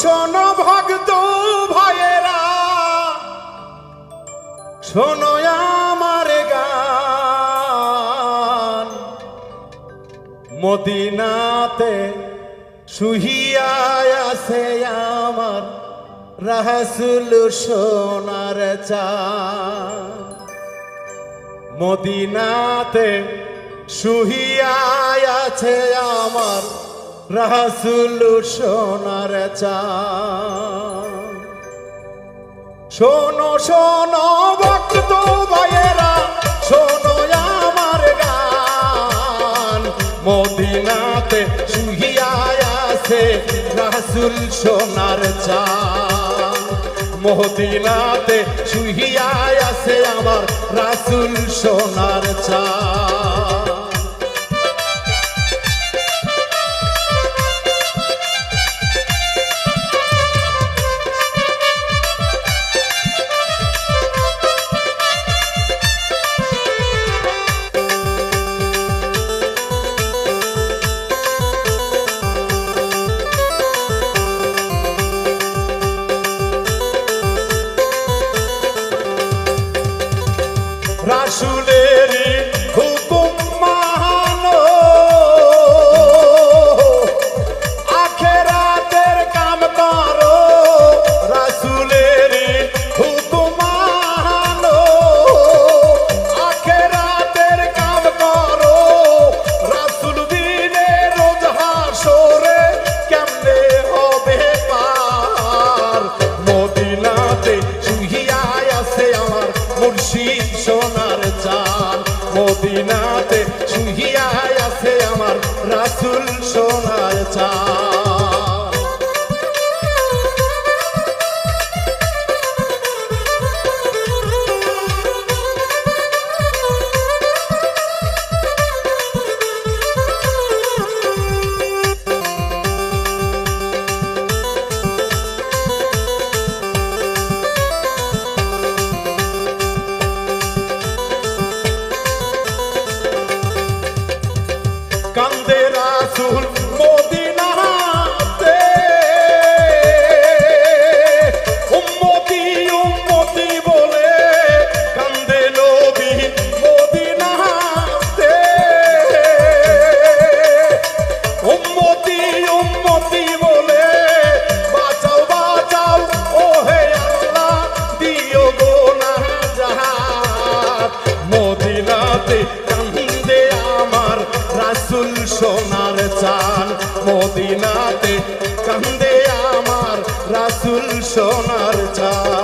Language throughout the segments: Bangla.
শোনো ভক্ত ভাইয়েরা, শোনো আমার গান। মদিনাতে শুহিয়ায় আছে আমার রাসুল সোনার চান মদিনাতে শুহিয়ায় আছে আমার রাসুল সোনার চান শোনো শোনো ভক্ত ভাইয়েরা, শোনো আমার গান। মদিনাতে শুহিয়ায় আছে রাসুল সোনার চান মদিনাতে শুহিয়ায় আছে আমার রাসুল সোনার চান রাসুলের মদিনাতে শুহিয়ায় আছে আমার রাসুল সোনার চান সোনার চান। মদিনাতে কান্দে আমার রাসুল সোনার চান।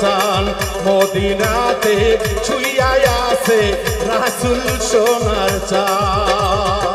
চান। মদিনাতে ছুইয়া আছে রাসুল সোনার চান